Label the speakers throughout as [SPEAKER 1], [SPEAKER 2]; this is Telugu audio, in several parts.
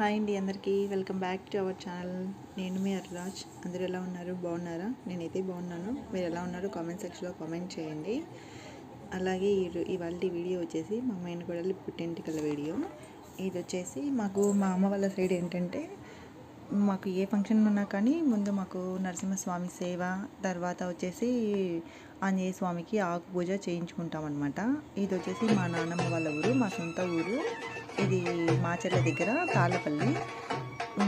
[SPEAKER 1] హాయ్ అండి అందరికీ. Welcome back to our channel. నేను మీ అర్రాజ్. అందరు ఎలా ఉన్నారు? బాగున్నారా? నేనైతే బాగున్నాను. మీరు ఎలా ఉన్నారు? కామెంట్ సెక్షన్లో కామెంట్ చేయండి. అలాగే ఈ- ఇవాళ వీడియో వచ్చేసి మా మైన కూడా పుట్టింటికల వీడియో. ఇది వచ్చేసి మాకు మా అమ్మ వాళ్ళ సైడ్ ఏంటంటే మాకు ఏ ఫంక్షన్ ఉన్నా కానీ ముందు మాకు నరసింహస్వామి సేవ తర్వాత వచ్చేసి ఆంజనేయ స్వామికి ఆకు పూజ చేయించుకుంటాం అనమాట ఇది వచ్చేసి మా నాన్నమ్మ వాళ్ళ ఊరు మా సొంత ఊరు. ఇది మాచర్ల దగ్గర తాళ్ళపల్లి.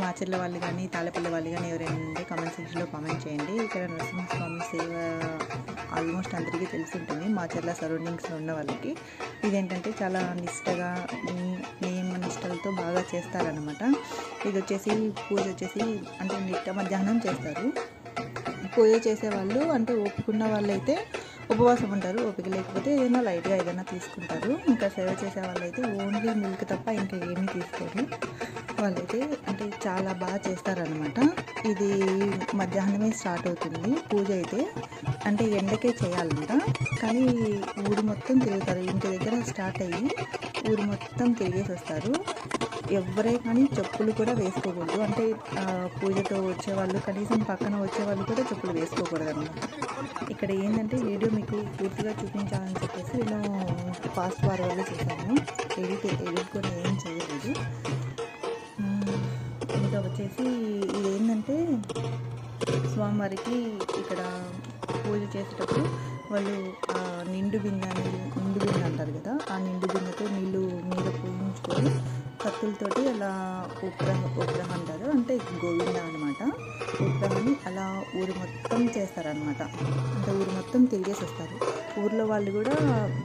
[SPEAKER 1] మాచర్ల వాళ్ళు కానీ తాళ్ళపల్లి వాళ్ళు కానీ ఎవరైనా ఉంటే కామెంట్ సెక్షన్లో కామెంట్ చేయండి. ఇక్కడ నరసింహస్వామి సేవ ఆల్మోస్ట్ అందరికీ తెలిసి ఉంటుంది మాచర్ల సరౌండింగ్స్లో ఉన్న వాళ్ళకి. ఇదేంటంటే చాలా నిష్టగా నియమ నిష్టలతో బాగా చేస్తారనమాట ఇది వచ్చేసి పూజ వచ్చేసి అంటే నిట్ట మధ్యాహ్నం చేస్తారు. పూజ చేసేవాళ్ళు అంటే ఒప్పుకున్న వాళ్ళు అయితే ఉపవాసం ఉంటారు ఓపిక లేకపోతే ఏదైనా లైట్గా ఏదైనా తీసుకుంటారు. ఇంకా సేవ చేసే వాళ్ళైతే ఓన్లీ మిల్క్ తప్ప ఇంకా ఏమీ తీసుకోరు. వాళ్ళైతే అంటే చాలా బాగా చేస్తారనమాట ఇది మధ్యాహ్నమే స్టార్ట్ అవుతుంది. పూజ అయితే అంటే ఎండకే చేయాలంట. కానీ ఊరు మొత్తం తిరుగుతారు. ఇంటి దగ్గర స్టార్ట్ అయ్యి ఊరు మొత్తం తిరిగేసి వస్తారు. ఎవరే కానీ చెప్పులు కూడా వేసుకోకూడదు. అంటే పూజతో వచ్చేవాళ్ళు కనీసం పక్కన వచ్చేవాళ్ళు కూడా చెప్పులు వేసుకోకూడదు అనమాట ఇక్కడ ఏంటంటే వీడియో మీకు పూర్తిగా చూపించాలని చెప్పేసి నేను ఫాస్ట్ ఫార్వర్డ్లో చేశాను. ఎడిట్ ఎడిట్ కూడా ఏం చేయలేదు. ఇంకా వచ్చేసి ఇది ఏంటంటే స్వామివారికి ఇక్కడ పూజ చేసేటప్పుడు వాళ్ళు ఆ నిండు బిందె అని నిండు బిందె అంటారు కదా ఆ నిండు బిందెతో నీళ్ళు మీద పూజించుకొని కత్తులతోటి అలా ఉగ్రహ ఉగ్రహం అంటారు. అంటే గోవింద అనమాట ఉగ్రహాన్ని అలా ఊరు మొత్తం చేస్తారనమాట అంటే ఊరు మొత్తం తిరిగేసి వస్తారు. ఊర్లో వాళ్ళు కూడా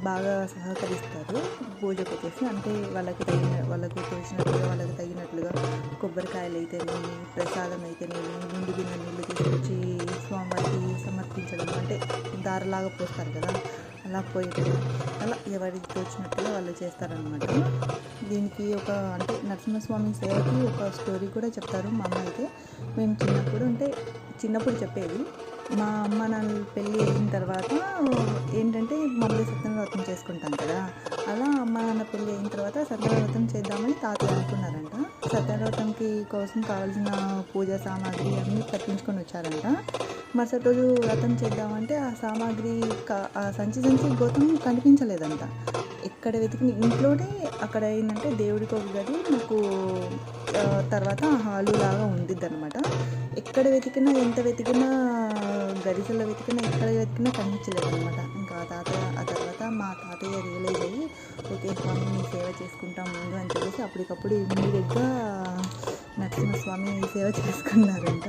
[SPEAKER 1] బాగా సహకరిస్తారు. పూజకు వచ్చేసి అంటే వాళ్ళకి తగిన వాళ్ళకు తోచినట్లుగా వాళ్ళకి తగినట్లుగా కొబ్బరికాయలు అయితేనేమి ప్రసాదం అయితేనేమి ముందు గిన్నె నీళ్ళు తీసుకొచ్చి స్వామివారికి సమర్పించడం అంటే దారలాగా పోస్తారు కదా. అలా పోయడం అలా ఎవరికి తోచినట్టుగా వాళ్ళు చేస్తారనమాట దీనికి ఒక అంటే నరసింహస్వామి సేవకి ఒక స్టోరీ కూడా చెప్తారు మా అమ్మ అయితే. మేము చిన్నప్పుడు అంటే చిన్నప్పుడు చెప్పేది. మా అమ్మ నాన్న పెళ్ళి అయిన తర్వాత ఏంటంటే మళ్ళీ సత్యనారాయణ చేసుకుంటాం కదా. అలా అమ్మ నాన్న పెళ్ళి అయిన తర్వాత సత్యనారాయణ చేద్దామని తాతయ్య అనుకున్నారంట. సత్యనారాయణకి కోసం కావాల్సిన పూజా సామాగ్రి అన్నీ తప్పించుకొని వచ్చారంట. మరుసటి రోజు వ్రతం చేద్దామంటే ఆ సామాగ్రి ఆ సంచి సంచి గోతం కనిపించలేదంట. ఎక్కడ వెతికిన ఇంట్లోనే అక్కడ ఏంటంటే దేవుడికి ఒక గది నాకు ఆ, తర్వాత హాలు లాగా ఉండిద్ది అనమాట ఎక్కడ వెతికినా ఎంత వెతికినా గరిసెల్లో వెతికినా ఎక్కడ వెతికినా కనిపించలేదు అనమాట ఇంకా ఆ తాత ఆ తర్వాత మా తాతయ్య రియలైజ్ అయ్యి ఓకే స్వామి మీ సేవ చేసుకుంటాం ముందు అని చెప్పేసి అప్పటికప్పుడు ఇమ్మీడియట్గా నరసింహస్వామి సేవ చేసుకున్నారంట.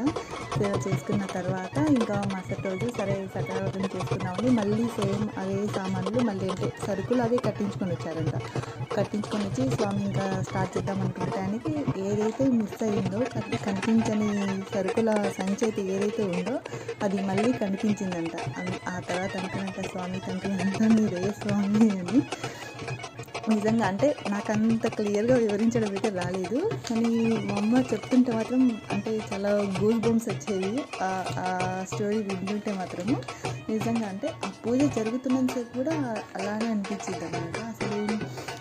[SPEAKER 1] సేవ చేసుకున్న తర్వాత ఇంకా మరుసటి రోజు సరే సత్యవ్రతం చేసుకున్నామని మళ్ళీ సేమ్ అదే సామాన్లు మళ్ళీ అంటే సరుకులు అవే కట్టించుకొని వచ్చారంట. కట్టించుకొని వచ్చి స్వామి ఇంకా స్టార్ట్ చేద్దాం అనుకుంటానికి టైంకి ఏదైతే మిస్ అయ్యిందో కనిపించని సరుకుల సంచి అయితే ఏదైతే ఉందో అది మళ్ళీ కనిపించిందంట. ఆ తర్వాత అనుకున్నట్ట స్వామి తండ్రి అంతా మీరే స్వామి అని నిజంగా అంటే నాకు అంత క్లియర్గా వివరించడం అయితే రాలేదు. కానీ మా అమ్మ చెప్తుంటే మాత్రం అంటే చాలా గూస్ బొమ్స్ వచ్చేవి. ఆ- స్టోరీ వింటుంటే మాత్రము నిజంగా అంటే ఆ పూజ జరుగుతున్నంతసేపు కూడా అలానే అనిపించింది అనమాట అసలు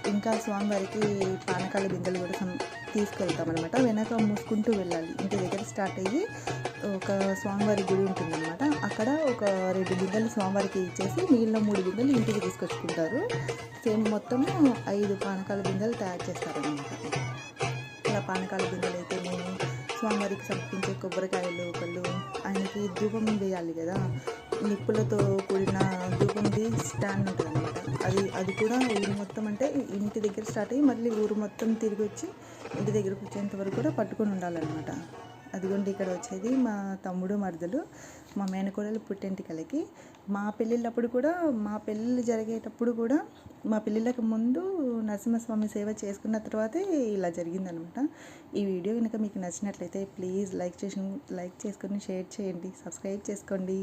[SPEAKER 1] ఇంకా స్వామివారికి పానకాల బిందెలు కూడా తీసుకెళ్తాం అనమాట వెనక మూసుకుంటూ వెళ్ళాలి. ఇంటి దగ్గర స్టార్ట్ అయ్యి ఒక స్వామివారి గుడి ఉంటుందన్నమాట. అక్కడ ఒక రెండు బిందెలు స్వామివారికి ఇచ్చేసి మిగిలిన మూడు బిందెలు ఇంటికి తీసుకొచ్చుకుంటారు. సేమ్ మొత్తము ఐదు పానకాల బిందెలు తయారు చేస్తారనమాట ఇలా పానకాల బిందెలు అయితే మేము స్వామివారికి సమర్పించే కొబ్బరికాయలు ఒకళ్ళు ఆయనకి ధూపం వేయాలి కదా. నిప్పులతో కూడిన ధూపంది స్టాండ్ ఉంటుంది అనమాట అది అది కూడా ఊరు మొత్తం అంటే ఇంటి దగ్గర స్టార్ట్ అయ్యి మళ్ళీ ఊరు మొత్తం తిరిగి వచ్చి ఇంటి దగ్గరకు వచ్చేంత వరకు కూడా పట్టుకొని ఉండాలన్నమాట. అదిగోండి ఇక్కడ వచ్చేది మా తమ్ముడు మరదలు మా మేనకోడలు పుట్టింటికలకి. మా పెళ్ళిళ్ళప్పుడు కూడా మా పెళ్ళిళ్ళు జరిగేటప్పుడు కూడా మా పెళ్ళిళ్ళకి ముందు నరసింహస్వామి సేవ చేసుకున్న తర్వాతే ఇలా జరిగిందనమాట ఈ వీడియో కనుక మీకు నచ్చినట్లయితే ప్లీజ్ లైక్ చేసి లైక్ చేసుకొని షేర్ చేయండి సబ్స్క్రైబ్ చేసుకోండి.